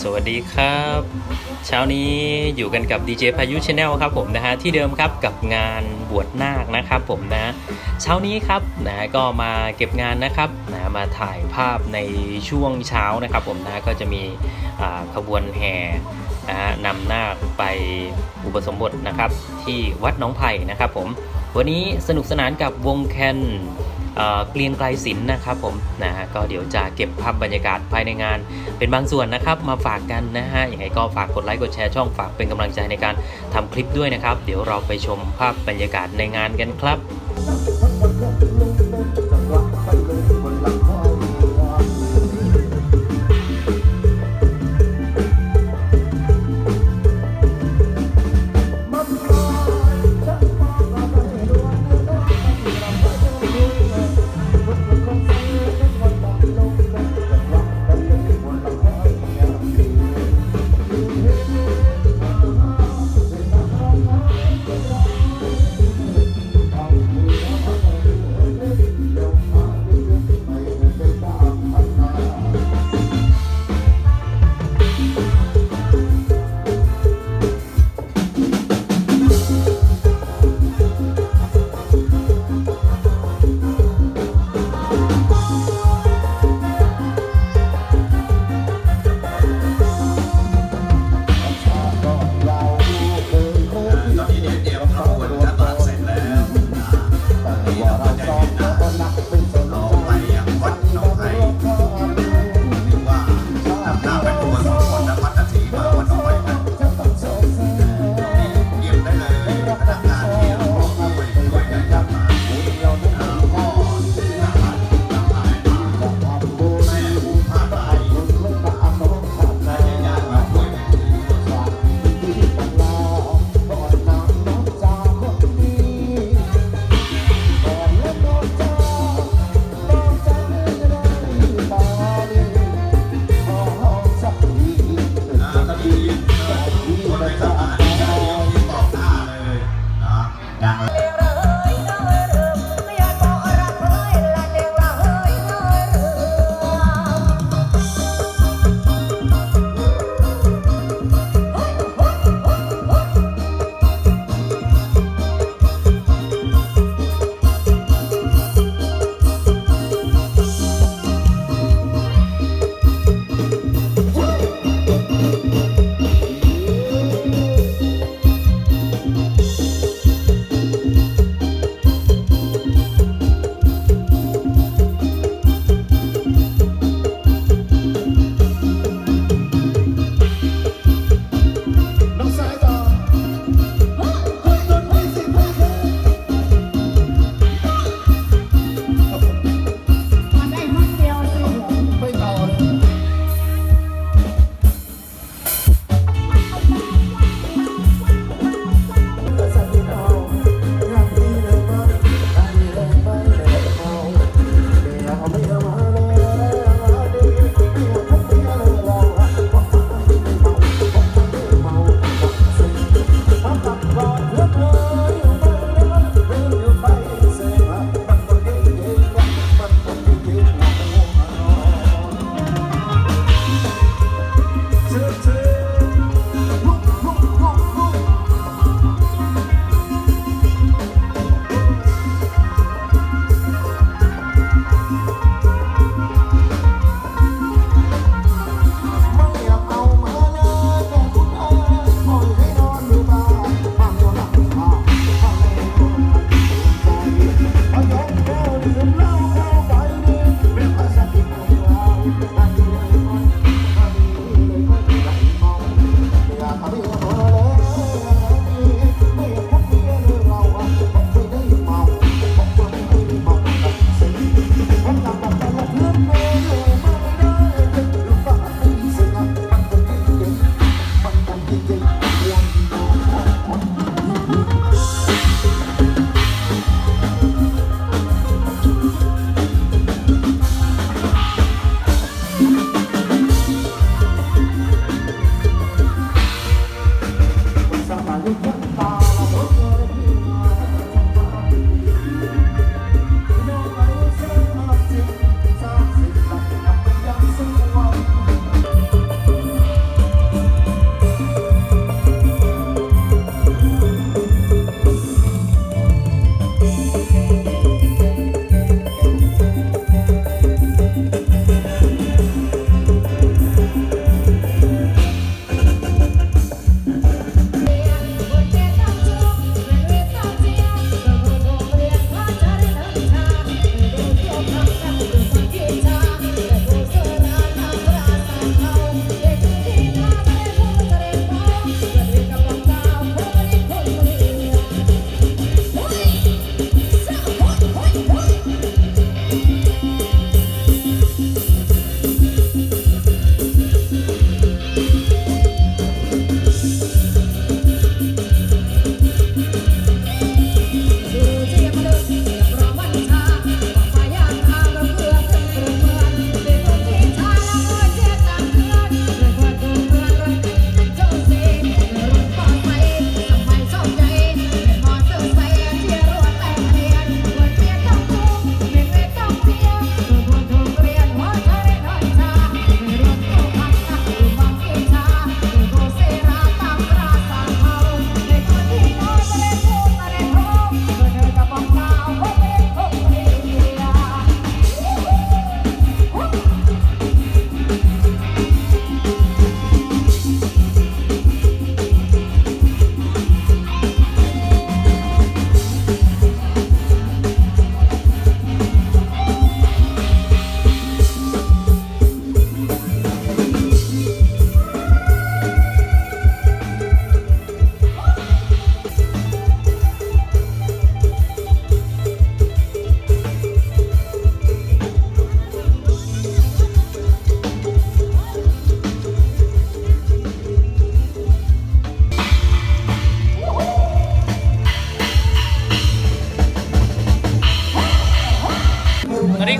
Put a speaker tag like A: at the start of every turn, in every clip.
A: สวัสดีครับ เช้านี้อยู่กันกับ DJ พายุชาแนลครับผมนะฮะที่เดิมครับกับงานบวชนาคนะครับผมนะเช้านี้ครับนะก็มาเก็บงานนะครับนะมาถ่ายภาพในช่วงเช้านะครับผมนะก็จะมีขบวนแห่นะฮะนำนาคไปอุปสมบทนะครับที่วัดน้องไผ่นะครับผมวันนี้สนุกสนานกับวงแคน เกลียงไกลศิลป์นะครับผมนะฮะก็เดี๋ยวจะเก็บภาพบรรยากาศภายในงาน เป็นบางส่วนนะครับมาฝากกันนะฮะยังไงก็ฝากกดไลค์กดแชร์ช่องฝากเป็นกำลังใจในการทำคลิปด้วยนะครับ เดี๋ยวเราไปชมภาพบรรยากาศในงานกันครับ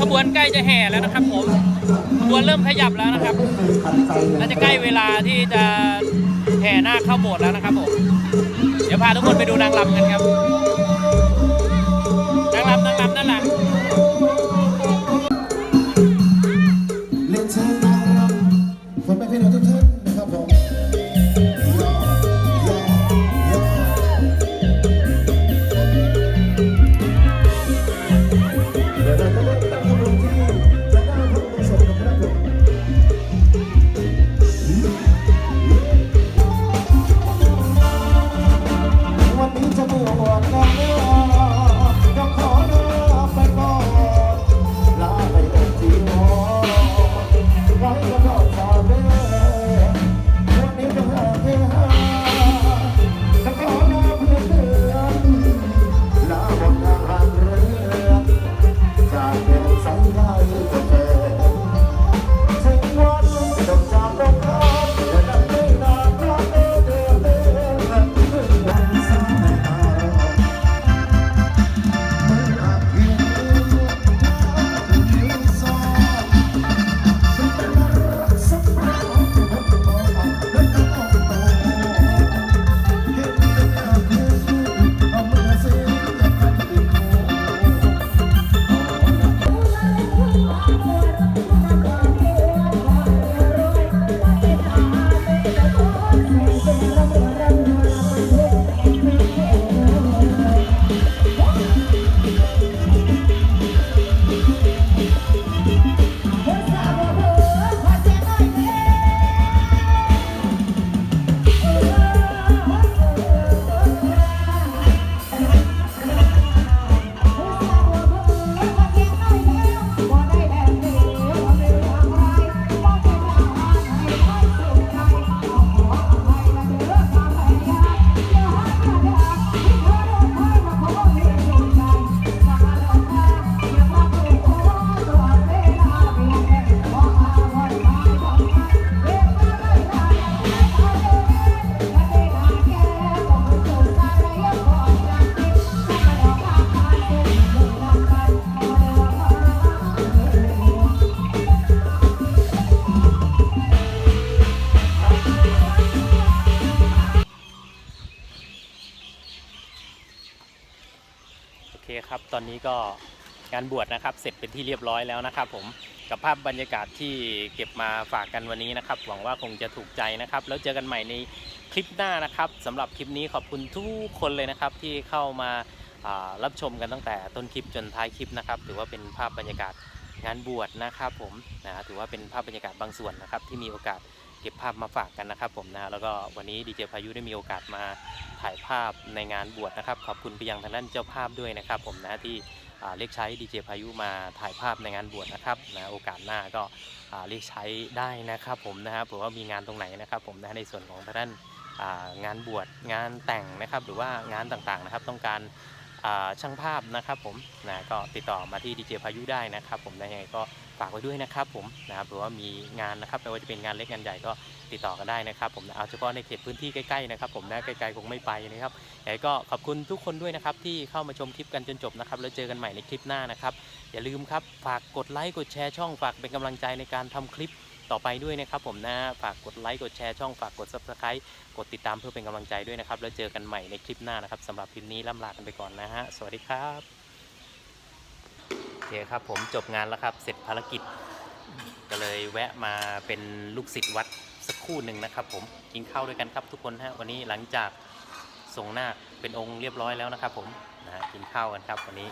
B: ขบวนใก
A: ล้จะแห่แล้วนะครับผมขบวนเริ่มขยับแล้วนะครับน่าจะใกล้เวลาที่จะแห่หน้าคเข้าโบสถ์แล้วนะครับผมเดี๋ยวพาทุกคนไปดูนางรำกันครับ
B: ตอนนี้ก็งานบว
A: ชนะครับ เสร็จเป็นที่เรียบร้อยแล้วนะครับ ผมกับภาพบรรยากาศที่เก็บมาฝากกันวันนี้นะครับ หวังว่าคงจะถูกใจนะครับ แล้วเจอกันใหม่ในคลิปหน้านะครับสำหรับคลิปนี้ขอบคุณทุกคนเลยนะครับ ที่เข้ามาอ่ารับชมกันตั้งแต่ต้นคลิปจนท้ายคลิปนะครับ ถือว่าเป็นภาพบรรยากาศงานบวชนะครับ ผมนะถือว่าเป็นภาพบรรยากาศบางส่วนนะครับ ที่มีโอกาส เก็บภาพมาฝากกันนะครับผมนะแล้วก็วันนี้ดีเจพายุได้มีโอกาสมาถ่ายภาพในงานบวชนะครับขอบคุณไปยังทางด้านเจ้าภาพด้วยนะครับผมนะที่เรียกใช้ดีเจพายุมาถ่ายภาพในงานบวชนะครับนะโอกาสหน้าก็เรียกใช้ได้นะครับผมนะครับผมว่ามีงานตรงไหนนะครับผมนะในส่วนของทางด้านงานบวชงานแต่งนะครับหรือว่างานต่างๆนะครับต้องการช่างภาพนะครับผมนะก็ติดต่อมาที่ดีเจพายุได้นะครับผมนะยังไงก็ ฝากไว้ด้วยนะครับผมนะครับหรือว่ามีงานนะครับไม่ว่าจะเป็นงานเล็กงานใหญ่ก็ติดต่อกันได้นะครับผมเอาเฉพาะในเขตพื้นที่ใกล้ๆนะครับผมนะไกลๆคงไม่ไปนะครับยังไงก็ขอบคุณทุกคนด้วยนะครับที่เข้ามาชมคลิปกันจนจบนะครับแล้วเจอกันใหม่ในคลิปหน้านะครับอย่าลืมครับฝากกดไลค์กดแชร์ช่องฝากเป็นกำลังใจในการทำคลิปต่อไปด้วยนะครับผมนะฝากกดไลค์กดแชร์ช่องฝากกด subscribe กดติดตามเพื่อเป็นกำลังใจด้วยนะครับแล้วเจอกันใหม่ในคลิปหน้านะครับสำหรับคลิปนี้ล่ำลากันไปก่อนนะฮะสวัสดีครับ อเคครับผมจบงานแล้วครับเสร็จภารกิจ ก็เลยแวะมาเป็นลูกศิษย์วัดสักคู่หนึ่งนะครับ ผมกินข้าวด้วยกันครับทุกคนฮะวันนี้หลังจากส่งหน้าเป็นองค์เรียบร้อยแล้วนะครับ ผมนะกินข้าวกันครับวันนี้